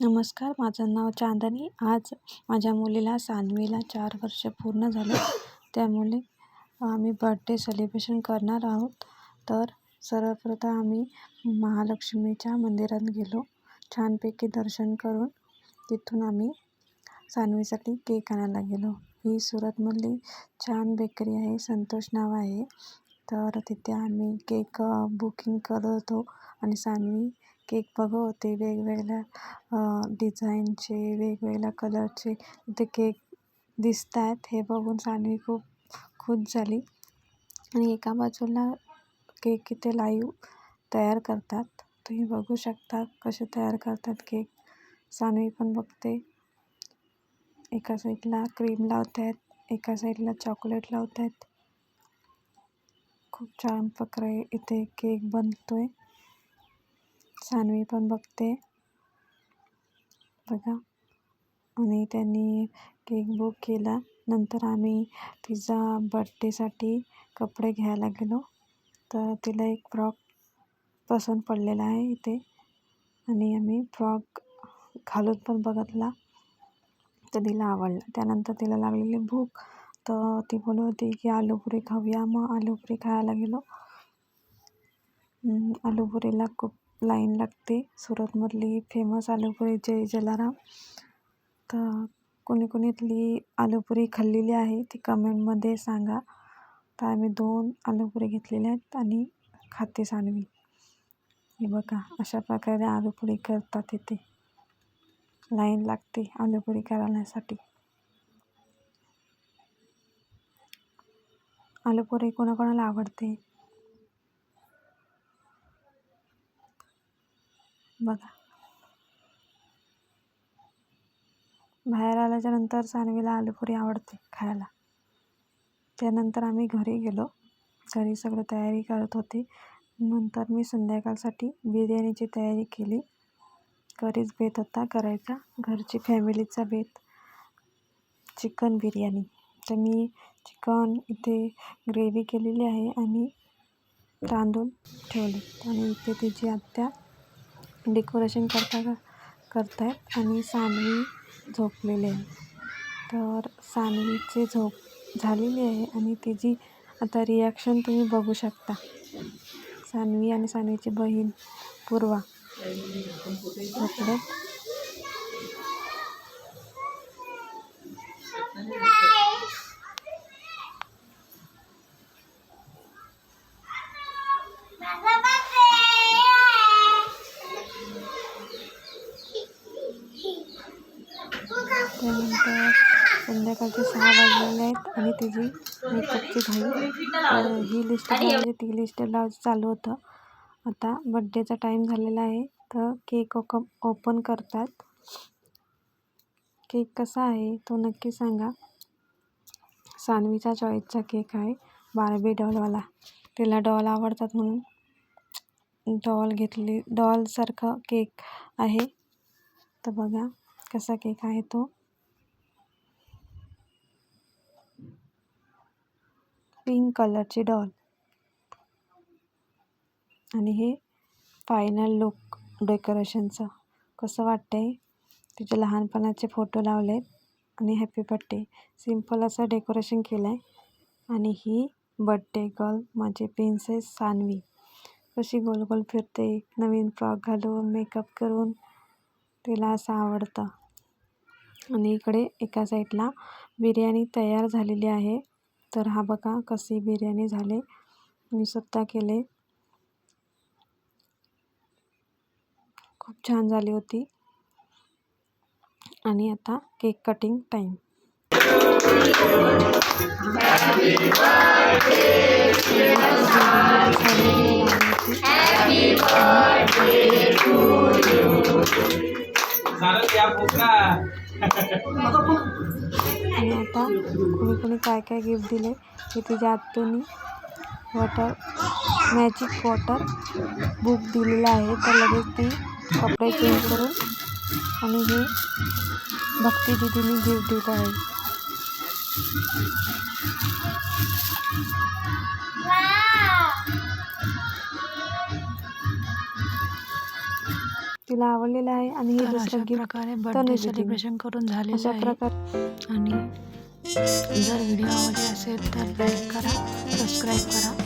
नमस्कार माझं नाव चांदनी. आज माझ्या मुलीला सानवीला चार वर्ष पूर्ण झाले. त्यामुळे आम्ही बड्डे सेलिब्रेशन करणार आहोत. तर सर्वप्रथम आम्ही महालक्ष्मीच्या मंदिरात गेलो. छानपैकी दर्शन करून तिथून आम्ही सानवीसाठी केक आणायला गेलो. ही सुरतमधली छान बेकरी आहे. संतोष नाव आहे. तर तिथे आम्ही केक बुकिंग करत होतो आणि सानवी केक बघवते होते वेगवेगळ्या डिझाईनचे वेगवेगळ्या कलरचे ते केक दिसत आहेत हे बघून सानवी खूप खुश झाली. आणि एका बाजूला केक इथे लाईव तयार करतात. तुम्ही बघू शकता कसे तयार करतात केक. सानवी पण बघते. एका साईडला क्रीम लावत आहेत एका साईडला चॉकलेट लावत आहेत खूप छान प्रकारे इथे केक बनतोय. सानवी पण बघते. बघा. आणि त्यांनी केक बुक केला. नंतर आम्ही तिचा बड्डेसाठी कपडे घ्यायला गेलो. तर तिला एक फ्रॉक पसंत पडलेला आहे इथे. आणि आम्ही फ्रॉक घालून पण बघितला. तर तिला आवडला. त्यानंतर तिला लागलेली भूक. तर ती बोलत होती की आलूपुरी खाऊया. मग आलूपुरी खायला गेलो. आलूपुरीला खूप लाईन लागते. सुरतमधली फेमस आलूपुरी जय जलाराम. तर कोणी कोणी इथली आलूपुरी खाल्लेली आहे ती कमेंटमध्ये सांगा. तर आम्ही दोन आलूपुरी घेतलेल्या आहेत आणि खाते सानवी. हे बघा अशा प्रकारे आलूपुरी करतात इथे. लाईन लागते आलूपुरी करण्यासाठी. आलूपुरी कोणाकोणाला आवडते? बघा. बाहेर आल्याच्यानंतर सानवीला आलूपुरी आवडते खायला. त्यानंतर आम्ही घरी गेलो. घरी सगळं तयारी करत होते. नंतर मी संध्याकाळसाठी बिर्याणीची तयारी केली. घरीच बेत होता करायचा. घरची फॅमिलीचा बेत चिकन बिर्याणी. तर मी चिकन इथे ग्रेव्ही केलेली आहे आणि तांदूळ ठेवले. आणि इथे तिची आत्या डेकोरेशन करता का करतायत आणि सानवी झोपलेली आहे. तर सानवीचे झोप झालेली आहे आणि तिची आता रिॲक्शन तुम्ही बघू शकता. सानवी आणि सानवीची बहीण पूर्वा. झोपलेत संध्याकाळचे सहा वाजलेले आहेत आणि त्याची मेकअपची घाई. तर ही लिस्ट म्हणजे ती लिस्ट लाव चालू होतं. आता बड्डेचा टाईम झालेला आहे. तर केक ओक ओपन करतात. केक कसा आहे तो नक्की सांगा. सानवीचा चॉईसचा केक आहे. बार्बी डॉलवाला तिला डॉल आवडतात म्हणून डॉल घेतली डॉलसारखं केक आहे. तर बघा कसा केक आहे तो. पिंक कलरची डॉल. आणि हे फायनल लुक डेकोरेशनचं. कसं वाटतंय? तिचे लहानपणाचे फोटो लावलेत आणि हॅपी बड्डे सिंपल असं डेकोरेशन केलं आहे आणि ही बड्डे गर्ल माझी प्रिन्सेस सानवी कशी गोल गोल फिरते नवीन फ्रॉक घालून मेकअप करून. तिला असं आवडतं. आणि इकडे एका साईडला बिर्याणी तयार झालेली आहे. तर हा बघा कशी बिर्याणी झाले. मी स्वतः केले. खूप छान झाली होती. आणि आता केक कटिंग टाईम आणि आता कोणी कोणी काय काय गिफ्ट दिले हे तिच्या आत्तूनी वॉटर मॅजिक वॉटर बुक दिलेलं आहे. तर लगेच ती कपडे चेंज करून आणि हे भक्ती दिदीने गिफ्ट दिलं आहे. तिला आवडलेलं आहे आणि हे दुसरं गिफ्ट प्रकारे बर्थडे. सेलिब्रेशन करून झालेलं अशा आहे प्रकारे आणि जर व्हिडिओ आवडले असेल तर लाईक करा सबस्क्राईब करा